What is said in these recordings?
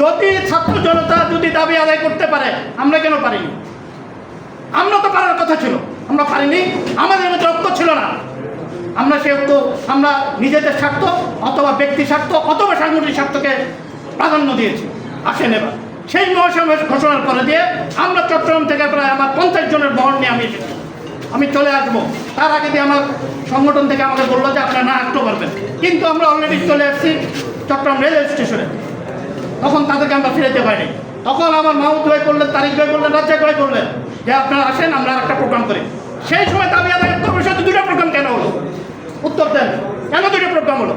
যদি ছাত্র জনতা যদি দাবি আদায় করতে পারে, আমরা কেন পারিনি? আমরা তো পারার কথা ছিল, আমরা পারিনি, আমাদের মধ্যে ঐক্য ছিল না। আমরা সে ঐক্য, আমরা নিজেদের স্বার্থ অথবা ব্যক্তি স্বার্থ অথবা সাংগঠনিক স্বার্থকে প্রাধান্য দিয়েছি। আসেন এবার। সেই মহাসমাবেশ ঘোষণার পরে দিয়ে আমরা চট্টগ্রাম থেকে প্রায় আমার পঞ্চাশ জনের বহন নিয়ে আমি এসেছি। আমি চলে আসব। তার আগে দিয়ে আমার সংগঠন থেকে আমাকে বলল যে আপনারা না আসতে পারবেন কিন্তু আমরা অলরেডি চলে আসছি চট্টগ্রাম রেলওয়ে স্টেশনে। তখন তাদেরকে আমরা ফিরেতে পারিনি। তখন আমার মাহমুদ ভাই করলেন, তারিক ভাই করলেন, রাজ্জাক ভাই করলেন। যে আপনারা আসেন, আমরা একটা প্রোগ্রাম করি। সেই সময় দাবি আদায় কর্মসূচি দুটো প্রোগ্রাম কেন হলো? উত্তর দেন। কেন দুটো প্রোগ্রাম হলো?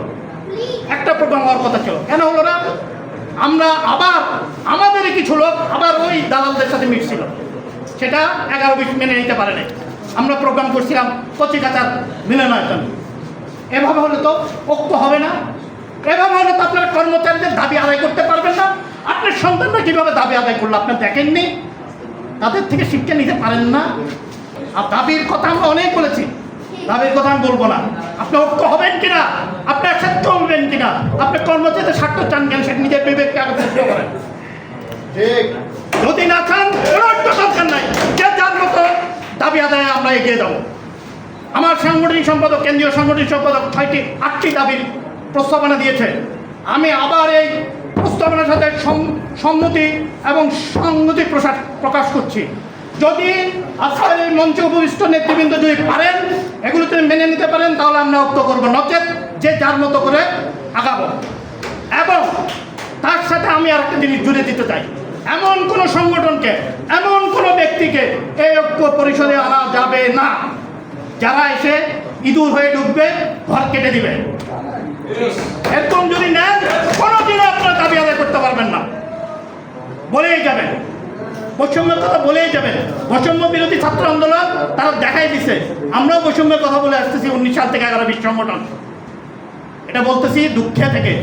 একটা প্রোগ্রাম হওয়ার কথা ছিল। কেন হলো না? আমরা আবার আমাদের কিছু লোক আবার ওই দালালদের সাথে মিশছিল। সেটা এগারো বিশ মেনে নিতে পারে নাই। আমরা প্রোগ্রাম করছিলাম কচিকাচার মিলনায়তন এভাবে হলে তো ঐক্য হবে না। এভাবে হলে তো আপনার কর্মচারীদের দাবি আদায় করতে সন্তানরা কীভাবে দাবি আদায় করল আপনি দেখেননি? তাদের থেকে শিক্ষা নিতে পারেন না। আর দাবির কথা আমরা অনেক বলেছি। দাবির কথা আমি বলব না। আপনি ঐক্য হবেন কিনা? আপনি একসাথে চলবেন কিনা? আপনি কর্মচারীদের স্বার্থ চান কেন? সেটা নিজের বিবেককে আগে প্রশ্ন করেন। যদি না চান কোনো একটা দরকার নাই। যে যার মতো দাবি আদায়ে আমরা এগিয়ে যাব। আমার সাংগঠনিক সম্পাদক কেন্দ্রীয় সাংগঠনিক সম্পাদক ছয়টি আটটি দাবির প্রস্তাবনা দিয়েছে। আমি আবার এই প্রস্তাবনার সাথে সম- সম্মতি এবং সংগতি প্রকাশ করছি। যদি এই মঞ্চে উপবিষ্ট নেতৃবৃন্দ যদি পারেন, এগুলো যদি মেনে নিতে পারেন, তাহলে আমরা ঐক্য করব। নচেত যে যার মতো করে আগাবো। এবং তার সাথে আমি আর একটা জিনিস জুড়ে দিতে চাই। এমন কোনো সংগঠনকে, এমন কোনো ব্যক্তিকে এই ঐক্য পরিষদে আনা যাবে না। যারা এসে ইঁদুর হয়ে ঢুকবে ঘর কেটে দিবে। এরকম যদি নেন কোনোদিনও আপনার দাবি আদায় করতে পারবেন না বলেই যাবেন। বৈষম্যের কথা বলেই যাবেন। বৈষম্য বিরোধী ছাত্র আন্দোলন তারা দেখাই দিছে। আমরাও বৈষম্যের কথা বলে আসতেছি, উনিশ সাল থেকে এগারো বিশ সংগঠন। এটা বলতেছি দুঃখে থেকে।